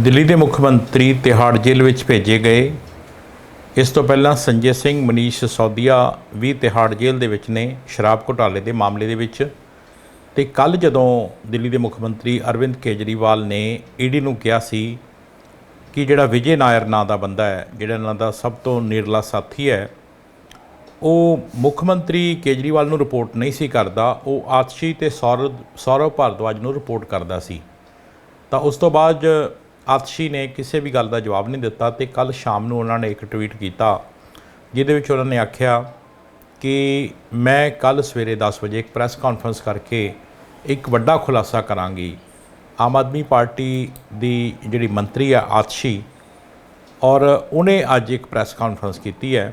ਦਿੱਲੀ ਦੇ ਮੁੱਖ ਮੰਤਰੀ ਤਿਹਾੜ ਜੇਲ੍ਹ ਵਿੱਚ ਭੇਜੇ ਗਏ। ਇਸ ਤੋਂ ਪਹਿਲਾਂ ਸੰਜੇ ਸਿੰਘ, ਮਨੀਸ਼ ਸੌਦੀਆ ਵੀ ਤਿਹਾੜ ਜੇਲ੍ਹ ਦੇ ਵਿੱਚ ਨੇ, ਸ਼ਰਾਬ ਘੁਟਾਲੇ ਦੇ ਮਾਮਲੇ ਦੇ ਵਿੱਚ। ਤੇ ਕੱਲ ਜਦੋਂ ਦਿੱਲੀ ਦੇ ਮੁੱਖ ਮੰਤਰੀ ਅਰਵਿੰਦ ਕੇਜਰੀਵਾਲ ਨੇ ਈਡੀ ਨੂੰ ਕਿਹਾ ਸੀ ਕਿ ਜਿਹੜਾ ਵਿਜੇ ਨਾਇਰ ਨਾਂ ਦਾ ਬੰਦਾ ਹੈ, ਜਿਹੜਾ ਇਹਨਾਂ ਦਾ ਸਭ ਤੋਂ ਨੇੜਲਾ ਸਾਥੀ ਹੈ, ਉਹ ਮੁੱਖ ਮੰਤਰੀ ਕੇਜਰੀਵਾਲ ਨੂੰ ਰਿਪੋਰਟ ਨਹੀਂ ਸੀ ਕਰਦਾ, ਉਹ ਆਤਸ਼ੀ ਤੇ ਸੌਰਵ ਸੌਰਵ ਭਾਰਦਵਾਜ ਨੂੰ ਰਿਪੋਰਟ ਕਰਦਾ ਸੀ। ਤਾਂ ਉਸ ਤੋਂ ਬਾਅਦ ਆਤਸ਼ੀ ਨੇ ਕਿਸੇ ਵੀ ਗੱਲ ਦਾ ਜਵਾਬ ਨਹੀਂ ਦਿੱਤਾ ਤੇ ਕੱਲ ਸ਼ਾਮ ਨੂੰ ਉਹਨਾਂ ਨੇ ਇੱਕ ਟਵੀਟ ਕੀਤਾ, ਜਿਹਦੇ ਵਿੱਚ ਉਹਨਾਂ ਨੇ ਆਖਿਆ ਕਿ ਮੈਂ ਕੱਲ ਸਵੇਰੇ 10 ਵਜੇ ਇੱਕ ਪ੍ਰੈਸ ਕਾਨਫਰੰਸ ਕਰਕੇ ਇੱਕ ਵੱਡਾ ਖੁਲਾਸਾ ਕਰਾਂਗੀ। ਆਮ ਆਦਮੀ ਪਾਰਟੀ ਦੀ ਜਿਹੜੀ ਮੰਤਰੀ ਆ ਆਤਸ਼ੀ, ਔਰ ਉਹਨੇ ਅੱਜ ਇੱਕ ਪ੍ਰੈਸ ਕਾਨਫਰੰਸ ਕੀਤੀ ਹੈ,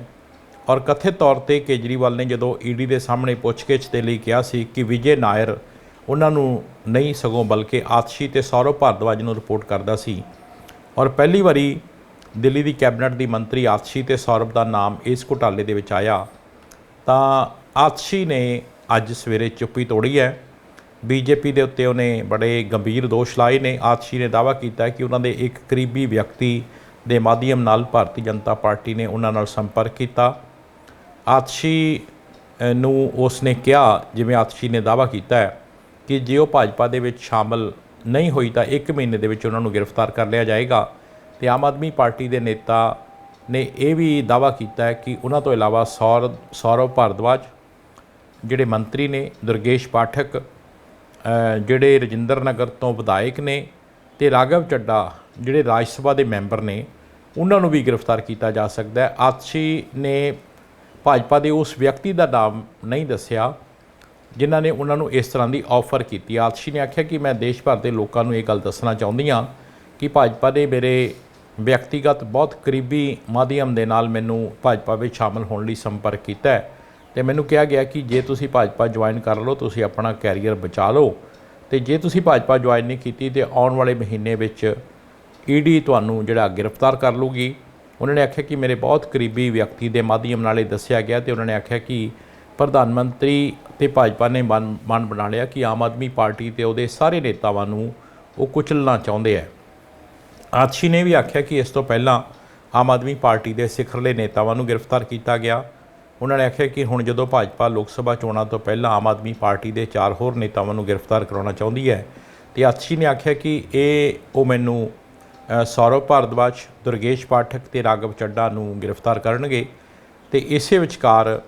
ਔਰ ਕਥਿਤ ਤੌਰ ਤੇ ਕੇਜਰੀਵਾਲ ਨੇ ਜਦੋਂ ਈਡੀ ਦੇ ਸਾਹਮਣੇ ਪੁੱਛਗਿੱਛ ਦੇ ਲਈ ਕਿਹਾ ਸੀ ਕਿ ਵਿਜੇ ਨਾਇਰ ਉਹਨਾਂ ਨੂੰ ਨਹੀਂ ਸਗੋਂ ਬਲਕਿ ਆਤਸ਼ੀ ਤੇ ਸੌਰਵ ਭਾਰਦਵਾਜ ਨੂੰ ਰਿਪੋਰਟ ਕਰਦਾ ਸੀ। ਔਰ ਪਹਿਲੀ ਵਾਰੀ ਦਿੱਲੀ ਦੀ ਕੈਬਨਿਟ ਦੀ ਮੰਤਰੀ ਆਤਸ਼ੀ ਤੇ ਸੌਰਵ ਦਾ ਨਾਮ ਇਸ ਘੁਟਾਲੇ ਦੇ ਵਿੱਚ ਆਇਆ। ਤਾਂ ਆਤਸ਼ੀ ਨੇ ਅੱਜ ਸਵੇਰੇ ਚੁੱਪੀ ਤੋੜੀ ਹੈ। ਬੀਜੇਪੀ ਦੇ ਉੱਤੇ ਉਹਨੇ ਬੜੇ ਗੰਭੀਰ ਦੋਸ਼ ਲਾਏ ਨੇ। ਆਤਸ਼ੀ ਨੇ ਦਾਅਵਾ ਕੀਤਾ ਕਿ ਉਹਨਾਂ ਦੇ ਇੱਕ ਕਰੀਬੀ ਵਿਅਕਤੀ ਦੇ ਮਾਧਿਅਮ ਨਾਲ ਭਾਰਤੀ ਜਨਤਾ ਪਾਰਟੀ ਨੇ ਉਹਨਾਂ ਨਾਲ ਸੰਪਰਕ ਕੀਤਾ। ਆਤਸ਼ੀ ਅ, ਨੂੰ ਉਸਨੇ ਕਿਹਾ ਜਿਵੇਂ ਆਤਸ਼ੀ ਨੇ ਦਾਅਵਾ ਕੀਤਾ ਹੈ। ਕਿ ਜੇ ਉਹ ਭਾਜਪਾ ਦੇ ਵਿੱਚ ਸ਼ਾਮਲ ਨਹੀਂ ਹੋਈ ਤਾਂ 1 ਮਹੀਨੇ ਦੇ ਵਿੱਚ ਉਹਨਾਂ ਨੂੰ ਗ੍ਰਿਫਤਾਰ ਕਰ ਲਿਆ ਜਾਏਗਾ। ਤੇ ਆਮ ਆਦਮੀ ਪਾਰਟੀ ਦੇ ਨੇਤਾ ਨੇ ਇਹ ਵੀ ਦਾਅਵਾ ਕੀਤਾ ਹੈ ਕਿ ਉਹਨਾਂ ਤੋਂ ਇਲਾਵਾ ਸੌਰਵ ਸੌਰਵ ਭਾਰਦਵਾਜ, ਜਿਹੜੇ ਮੰਤਰੀ ਨੇ, ਦੁਰਗੇਸ਼ ਪਾਠਕ ਜਿਹੜੇ ਰਜਿੰਦਰ ਨਗਰ ਤੋਂ ਵਿਧਾਇਕ ਨੇ ਤੇ ਰਾਘਵ ਚੱਡਾ, ਜਿਹੜੇ ਰਾਜ ਸਭਾ ਦੇ ਮੈਂਬਰ ਨੇ, ਉਹਨਾਂ ਨੂੰ ਵੀ ਗ੍ਰਿਫਤਾਰ ਕੀਤਾ ਜਾ ਸਕਦਾ ਹੈ। ਆਤਸ਼ੀ ਨੇ ਭਾਜਪਾ ਦੇ ਉਸ ਵਿਅਕਤੀ ਦਾ ਨਾਮ ਨਹੀਂ ਦੱਸਿਆ। ਜਿਨ੍ਹਾਂ ਨੇ ਉਹਨਾਂ ਨੂੰ ਇਸ ਤਰ੍ਹਾਂ ਦੀ ਆਫਰ ਕੀਤੀ। ਆਤਸ਼ੀ ਨੇ ਆਖਿਆ ਕਿ ਮੈਂ ਦੇਸ਼ ਭਰ ਦੇ ਲੋਕਾਂ ਨੂੰ ਇਹ ਗੱਲ ਦੱਸਣਾ ਚਾਹੁੰਦੀ ਹਾਂ ਕਿ ਭਾਜਪਾ ਨੇ ਮੇਰੇ ਵਿਅਕਤੀਗਤ ਬਹੁਤ ਕਰੀਬੀ ਮਾਧਿਅਮ ਦੇ ਨਾਲ ਮੈਨੂੰ ਭਾਜਪਾ ਵਿੱਚ ਸ਼ਾਮਲ ਹੋਣ ਲਈ ਸੰਪਰਕ ਕੀਤਾ ਹੈ ਤੇ ਮੈਨੂੰ ਕਿਹਾ ਗਿਆ ਕਿ ਜੇ ਤੁਸੀਂ ਭਾਜਪਾ ਜੁਆਇਨ ਕਰ ਲਓ, ਤੁਸੀਂ ਆਪਣਾ ਕੈਰੀਅਰ ਬਚਾ ਲਓ। ਤੇ ਜੇ ਤੁਸੀਂ ਭਾਜਪਾ ਜੁਆਇਨ ਨਹੀਂ ਕੀਤੀ, ਤੇ ਆਉਣ ਵਾਲੇ ਮਹੀਨੇ ਵਿੱਚ ਈਡੀ ਤੁਹਾਨੂੰ ਜਿਹੜਾ ਗ੍ਰਿਫਤਾਰ ਕਰ ਲੂਗੀ ਉਹਨਾਂ ਨੇ ਆਖਿਆ ਕਿ ਮੇਰੇ ਬਹੁਤ ਕਰੀਬੀ ਵਿਅਕਤੀ ਦੇ ਮਾਧਿਅਮ ਨਾਲ ਇਹ ਦੱਸਿਆ ਗਿਆ ਤੇ ਉਹਨਾਂ ਨੇ ਆਖਿਆ ਕਿ ਪ੍ਰਧਾਨ ਮੰਤਰੀ ਤੇ ਭਾਜਪਾ ਨੇ ਮਨ ਮਨ ਬਣਾ ਲਿਆ ਕਿ ਆਮ ਆਦਮੀ ਪਾਰਟੀ ਤੇ ਉਹਦੇ ਸਾਰੇ ਨੇਤਾਵਾਂ ਨੂੰ ਉਹ ਕੁਚਲਣਾ ਚਾਹੁੰਦੇ ਹੈ ਆਤਸ਼ੀ ਨੇ ਵੀ ਆਖਿਆ ਕਿ ਇਸ ਤੋਂ ਪਹਿਲਾਂ ਆਮ ਆਦਮੀ ਪਾਰਟੀ ਦੇ ਸਿਖਰਲੇ ਨੇਤਾਵਾਂ ਨੂੰ ਗ੍ਰਿਫਤਾਰ ਕੀਤਾ ਗਿਆ। ਉਹਨਾਂ ਨੇ ਆਖਿਆ ਕਿ ਹੁਣ ਜਦੋਂ ਭਾਜਪਾ ਲੋਕ ਸਭਾ ਚੋਣਾਂ ਤੋਂ ਪਹਿਲਾਂ ਆਮ ਆਦਮੀ ਪਾਰਟੀ ਦੇ ਚਾਰ ਹੋਰ ਨੇਤਾਵਾਂ ਨੂੰ ਗ੍ਰਿਫਤਾਰ ਕਰਾਉਣਾ ਚਾਹੁੰਦੀ ਹੈ ਤੇ ਆਤਸ਼ੀ ਨੇ ਆਖਿਆ ਕਿ ਇਹ ਉਹ ਮੈਨੂੰ ਅ, ਸੌਰਵ ਭਾਰਦਵਾਜ ਦੁਰਗੇਸ਼ ਪਾਠਕ ਤੇ ਰਾਘਵ ਚੱਡਾ ਨੂੰ ਗ੍ਰਿਫਤਾਰ ਕਰਨਗੇ। ਤੇ ਇਸੇ ਵਿਚਕਾਰ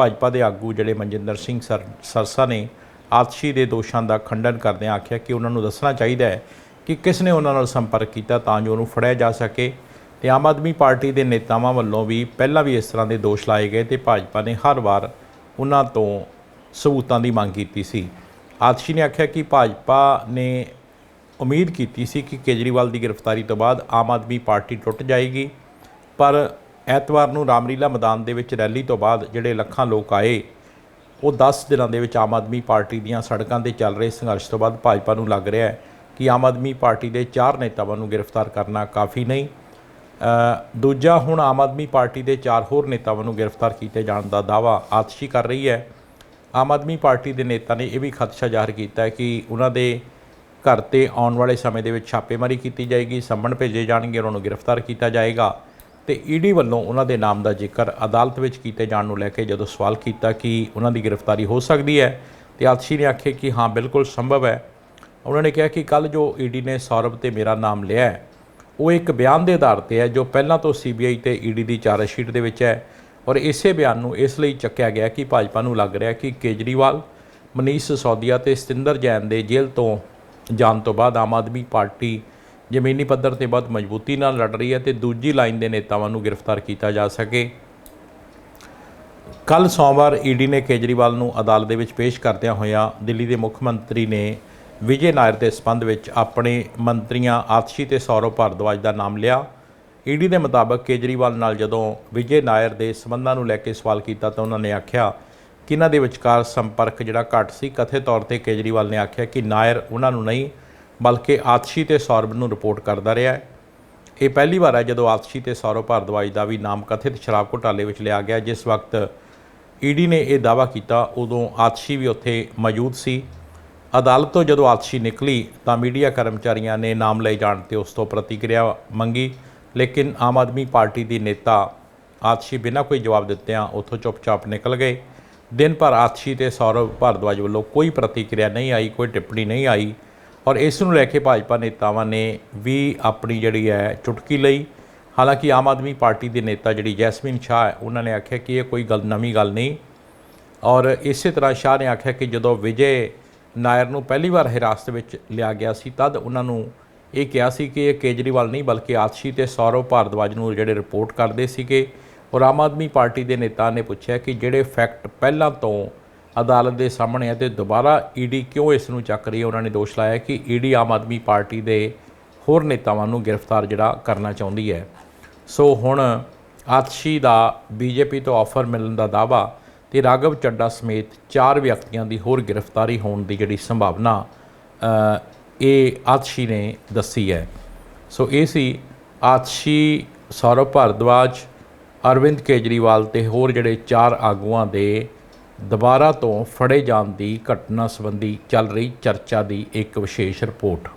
ਭਾਜਪਾ ਦੇ ਆਗੂ ਜਿਹੜੇ ਮਨਜਿੰਦਰ ਸਿੰਘ ਸਰ, ਸਰਸਾ ਨੇ ਆਤਸ਼ੀ ਦੇ ਦੋਸ਼ਾਂ ਦਾ ਖੰਡਨ ਕਰਦਿਆਂ ਆਖਿਆ ਕਿ ਉਹਨਾਂ ਨੂੰ ਦੱਸਣਾ ਚਾਹੀਦਾ ਹੈ ਕਿ ਕਿਸ ਨੇ ਉਹਨਾਂ ਨਾਲ ਸੰਪਰਕ ਕੀਤਾ ਤਾਂ ਜੋ ਉਹਨੂੰ ਫੜਿਆ ਜਾ ਸਕੇ ਤੇ ਆਮ ਆਦਮੀ ਪਾਰਟੀ ਦੇ ਨੇਤਾਵਾਂ ਵੱਲੋਂ ਵੀ ਪਹਿਲਾਂ ਵੀ ਇਸ ਤਰ੍ਹਾਂ ਦੇ ਦੋਸ਼ ਲਾਏ ਗਏ ਤੇ ਭਾਜਪਾ ਨੇ ਹਰ ਵਾਰ ਉਹਨਾਂ ਤੋਂ ਸਬੂਤਾਂ ਦੀ ਮੰਗ ਕੀਤੀ ਸੀ। ਆਤਸ਼ੀ ਨੇ ਆਖਿਆ ਕਿ ਭਾਜਪਾ ਨੇ ਉਮੀਦ ਕੀਤੀ ਸੀ ਕਿ ਕੇਜਰੀਵਾਲ ਦੀ ਗ੍ਰਿਫਤਾਰੀ ਤੋਂ ਬਾਅਦ ਆਮ ਆਦਮੀ ਪਾਰਟੀ ਟੁੱਟ ਜਾਏਗੀ, ਪਰ ਐਤਵਾਰ ਨੂੰ ਰਾਮਲੀਲਾ ਮੈਦਾਨ ਦੇ ਵਿੱਚ ਰੈਲੀ ਤੋਂ ਬਾਅਦ ਜਿਹੜੇ ਲੱਖਾਂ ਲੋਕ ਆਏ, ਉਹ 10 ਦਿਨਾਂ ਦੇ ਵਿੱਚ ਆਮ ਆਦਮੀ ਪਾਰਟੀ ਦੀਆਂ ਸੜਕਾਂ ਤੇ ਚੱਲ ਰਹੇ ਸੰਘਰਸ਼ ਤੋਂ ਬਾਅਦ ਭਾਜਪਾ ਨੂੰ ਲੱਗ ਰਿਹਾ ਹੈ ਕਿ ਆਮ ਆਦਮੀ ਪਾਰਟੀ ਦੇ ਚਾਰ ਨੇਤਾਵਾਂ ਨੂੰ ਗ੍ਰਿਫਤਾਰ ਕਰਨਾ ਕਾਫੀ ਨਹੀਂ। ਦੂਜਾ, ਹੁਣ ਆਮ ਆਦਮੀ ਪਾਰਟੀ ਦੇ ਚਾਰ ਹੋਰ ਨੇਤਾਵਾਂ ਨੂੰ ਗ੍ਰਿਫਤਾਰ ਕੀਤੇ ਜਾਣ ਦਾ ਦਾਵਾ ਆਤਸ਼ੀ ਕਰ ਰਹੀ ਹੈ। ਆਮ ਆਦਮੀ ਪਾਰਟੀ ਦੇ ਨੇਤਾ ਨੇ ਇਹ ਵੀ ਖਦਸ਼ਾ ਜ਼ਾਹਰ ਕੀਤਾ ਹੈ ਕਿ ਉਹਨਾਂ ਦੇ ਘਰ ਤੇ ਆਉਣ ਵਾਲੇ ਸਮੇਂ ਦੇ ਵਿੱਚ ਛਾਪੇਮਾਰੀ ਕੀਤੀ ਜਾਏਗੀ ਸੰਮਣ ਭੇਜੇ ਜਾਣਗੇ, ਉਹਨਾਂ ਨੂੰ ਗ੍ਰਿਫਤਾਰ ਕੀਤਾ ਜਾਏਗਾ। ਤੇ ਈਡੀ ਵੱਲੋਂ ਉਹਨਾਂ ਦੇ ਨਾਮ ਦਾ ਜ਼ਿਕਰ ਅਦਾਲਤ ਵਿੱਚ ਕੀਤੇ ਜਾਣ ਨੂੰ ਲੈ ਕੇ ਜਦੋਂ ਸਵਾਲ ਕੀਤਾ ਕਿ ਉਹਨਾਂ ਦੀ ਗ੍ਰਿਫਤਾਰੀ ਹੋ ਸਕਦੀ ਹੈ, ਤੇ ਆਤਸ਼ੀ ਨੇ ਆਖਿਆ ਕਿ ਹਾਂ, ਬਿਲਕੁਲ ਸੰਭਵ ਹੈ। ਉਹਨਾਂ ਨੇ ਕਿਹਾ ਕਿ ਕੱਲ ਜੋ ਈਡੀ ਨੇ ਸੌਰਵ ਤੇ ਮੇਰਾ ਨਾਮ ਲਿਆ ਹੈ, ਉਹ ਇੱਕ ਬਿਆਨ ਦੇ ਆਧਾਰ ਤੇ ਹੈ, ਜੋ ਪਹਿਲਾਂ ਤੋਂ ਸੀਬੀਆਈ ਤੇ ਈਡੀ ਦੀ ਚਾਰਜ ਸ਼ੀਟ ਦੇ ਵਿੱਚ ਹੈ ਔਰ ਇਸੇ ਬਿਆਨ ਨੂੰ ਇਸ ਲਈ ਚੱਕਿਆ ਗਿਆ ਕਿ ਭਾਜਪਾ ਨੂੰ ਲੱਗ ਰਿਹਾ ਕਿ ਕੇਜਰੀਵਾਲ, ਮਨੀਸ਼ ਸੌਦੀਆ ਤੇ ਸਤਿੰਦਰ ਜੈਨ ਦੇ ਜੇਲ੍ਹ ਤੋਂ ਜਾਣ ਤੋਂ ਬਾਅਦ ਆਮ ਆਦਮੀ ਪਾਰਟੀ ਜ਼ਮੀਨੀ ਪੱਧਰ ਤੇ ਬਹੁਤ ਮਜ਼ਬੂਤੀ ਨਾਲ ਲੜ ਰਹੀ ਹੈ ਤੇ ਦੂਜੀ ਲਾਈਨ ਦੇ ਨੇਤਾਵਾਂ ਨੂੰ ਗ੍ਰਿਫਤਾਰ ਕੀਤਾ ਜਾ ਸਕੇ। ਕੱਲ ਸੋਮਵਾਰ ਈਡੀ ਨੇ ਕੇਜਰੀਵਾਲ ਨੂੰ ਅਦਾਲਤ ਦੇ ਵਿੱਚ ਪੇਸ਼ ਕਰਦਿਆਂ ਹੋਇਆਂ ਦਿੱਲੀ ਦੇ ਮੁੱਖ ਮੰਤਰੀ ਨੇ ਵਿਜੇ ਨਾਇਰ ਦੇ ਸਬੰਧ ਵਿੱਚ ਆਪਣੇ ਮੰਤਰੀਆਂ ਆਤਸ਼ੀ ਤੇ ਸੌਰਵ ਭਾਰਦਵਾਜ ਦਾ ਨਾਮ ਲਿਆ। ਈਡੀ ਦੇ ਮੁਤਾਬਕ ਕੇਜਰੀਵਾਲ ਨਾਲ ਜਦੋਂ ਵਿਜੇ ਨਾਇਰ ਦੇ ਸਬੰਧਾਂ ਨੂੰ ਲੈ ਕੇ ਸਵਾਲ ਕੀਤਾ ਤਾਂ ਉਹਨਾਂ ਨੇ ਆਖਿਆ ਕਿ ਇਹਨਾਂ ਦੇ ਵਿਚਕਾਰ ਸੰਪਰਕ ਜਿਹੜਾ ਘੱਟ ਸੀ। ਕਥਿਤ ਤੌਰ ਤੇ ਕੇਜਰੀਵਾਲ ਨੇ ਆਖਿਆ ਕਿ ਨਾਇਰ ਉਹਨਾਂ ਨੂੰ ਨਹੀਂ ਬਲਕਿ ਆਤਸ਼ੀ ਤੇ ਸੌਰਵ ਨੂੰ ਰਿਪੋਰਟ ਕਰਦਾ ਰਿਹਾ ਹੈ। ਇਹ ਪਹਿਲੀ ਵਾਰ ਹੈ ਜਦੋਂ ਆਤਸ਼ੀ ਤੇ ਸੌਰਵ ਭਾਰਦਵਾਜ ਦਾ ਵੀ ਨਾਮ ਕਥਿਤ ਸ਼ਰਾਬ ਘੁਟਾਲੇ ਵਿੱਚ ਲਿਆ ਗਿਆ, ਜਿਸ ਵਕਤ ਈਡੀ ਨੇ ਇਹ ਦਾਅਵਾ ਕੀਤਾ, ਉਦੋਂ ਆਤਸ਼ੀ ਵੀ ਉੱਥੇ ਮੌਜੂਦ ਸੀ। ਅਦਾਲਤ ਤੋਂ ਜਦੋਂ ਆਤਸ਼ੀ ਨਿਕਲੀ, ਤਾਂ ਮੀਡੀਆ ਕਰਮਚਾਰੀਆਂ ਨੇ ਨਾਮ ਲਏ ਜਾਣ ਤੇ ਉਸ ਤੋਂ ਪ੍ਰਤੀਕਿਰਿਆ ਮੰਗੀ, ਲੇਕਿਨ ਆਮ ਆਦਮੀ ਪਾਰਟੀ ਦੀ ਨੇਤਾ ਆਤਸ਼ੀ ਬਿਨਾਂ ਕੋਈ ਜਵਾਬ ਦਿੱਤਿਆਂ ਉੱਥੋਂ ਚੁੱਪਚਾਪ ਨਿਕਲ ਗਏ। ਦਿਨ ਭਰ ਆਤਸ਼ੀ ਤੇ ਸੌਰਵ ਭਾਰਦਵਾਜ ਵੱਲੋਂ ਕੋਈ ਪ੍ਰਤੀਕਿਰਿਆ ਨਹੀਂ ਆਈ, ਕੋਈ ਟਿੱਪਣੀ ਨਹੀਂ ਆਈ। ਔਰ ਇਸ ਨੂੰ ਲੈ ਕੇ ਭਾਜਪਾ ਨੇਤਾਵਾਂ ਨੇ ਵੀ ਆਪਣੀ ਜਿਹੜੀ ਹੈ ਚੁਟਕੀ ਲਈ। ਹਾਲਾਂਕਿ ਆਮ ਆਦਮੀ ਪਾਰਟੀ ਦੇ ਨੇਤਾ ਜਿਹੜੀ ਜੈਸਮੀਨ ਸ਼ਾਹ ਹੈ, ਉਹਨਾਂ ਨੇ ਆਖਿਆ ਕਿ ਇਹ ਕੋਈ ਗੱਲ, ਨਵੀਂ ਗੱਲ ਨਹੀਂ। ਔਰ ਇਸੇ ਤਰ੍ਹਾਂ ਸ਼ਾਹ ਨੇ ਆਖਿਆ ਕਿ ਜਦੋਂ ਵਿਜੇ ਨਾਇਰ ਨੂੰ ਪਹਿਲੀ ਵਾਰ ਹਿਰਾਸਤ ਵਿੱਚ ਲਿਆ ਗਿਆ ਸੀ, ਤਦ ਉਹਨਾਂ ਨੂੰ ਇਹ ਕਿਹਾ ਸੀ ਕਿ ਇਹ ਕੇਜਰੀਵਾਲ ਨਹੀਂ, ਬਲਕਿ ਆਤਸ਼ੀ ਤੇ ਸੌਰਵ ਭਾਰਦਵਾਜ ਨੂੰ ਜਿਹੜੇ ਰਿਪੋਰਟ ਕਰਦੇ ਸੀਗੇ। ਔਰ ਆਮ ਆਦਮੀ ਪਾਰਟੀ ਦੇ ਨੇਤਾ ਨੇ ਪੁੱਛਿਆ ਕਿ ਜਿਹੜੇ ਫੈਕਟ ਪਹਿਲਾਂ ਤੋਂ ਅਦਾਲਤ ਦੇ ਸਾਹਮਣੇ ਹੈ ਤੇ ਦੁਬਾਰਾ ਈਡੀ ਕਿਉਂ ਇਸ ਨੂੰ ਚੱਕ ਰਹੀ ਹੈ? ਉਹਨਾਂ ਨੇ ਦੋਸ਼ ਲਾਇਆ ਕਿ ਈਡੀ ਆਮ ਆਦਮੀ ਪਾਰਟੀ ਦੇ ਹੋਰ ਨੇਤਾਵਾਂ ਨੂੰ ਗ੍ਰਿਫਤਾਰ ਜਿਹੜਾ ਕਰਨਾ ਚਾਹੁੰਦੀ ਹੈ। ਸੋ ਹੁਣ ਆਤਸ਼ੀ ਦਾ ਬੀਜੇਪੀ ਤੋਂ ਆਫਰ ਮਿਲਣ ਦਾ ਦਾਵਾ ਤੇ ਰਾਘਵ ਚੱਡਾ ਸਮੇਤ ਚਾਰ ਵਿਅਕਤੀਆਂ ਦੀ ਹੋਰ ਗ੍ਰਿਫਤਾਰੀ ਹੋਣ ਦੀ ਜਿਹੜੀ ਸੰਭਾਵਨਾ ਇਹ ਆਤਸ਼ੀ ਨੇ ਦੱਸੀ ਹੈ। ਸੋ ਇਹ ਸੀ ਆਤਸ਼ੀ ਸੌਰਵ ਭਾਰਦਵਾਜ, ਅਰਵਿੰਦ ਕੇਜਰੀਵਾਲ ਤੇ ਹੋਰ ਜਿਹੜੇ ਚਾਰ ਆਗੂਆਂ ਦੇ ਦੁਬਾਰਾ ਤੋਂ ਫੜੇ ਜਾਣ ਦੀ ਘਟਨਾ ਸੰਬੰਧੀ ਚੱਲ ਰਹੀ ਚਰਚਾ ਦੀ ਇੱਕ ਵਿਸ਼ੇਸ਼ ਰਿਪੋਰਟ।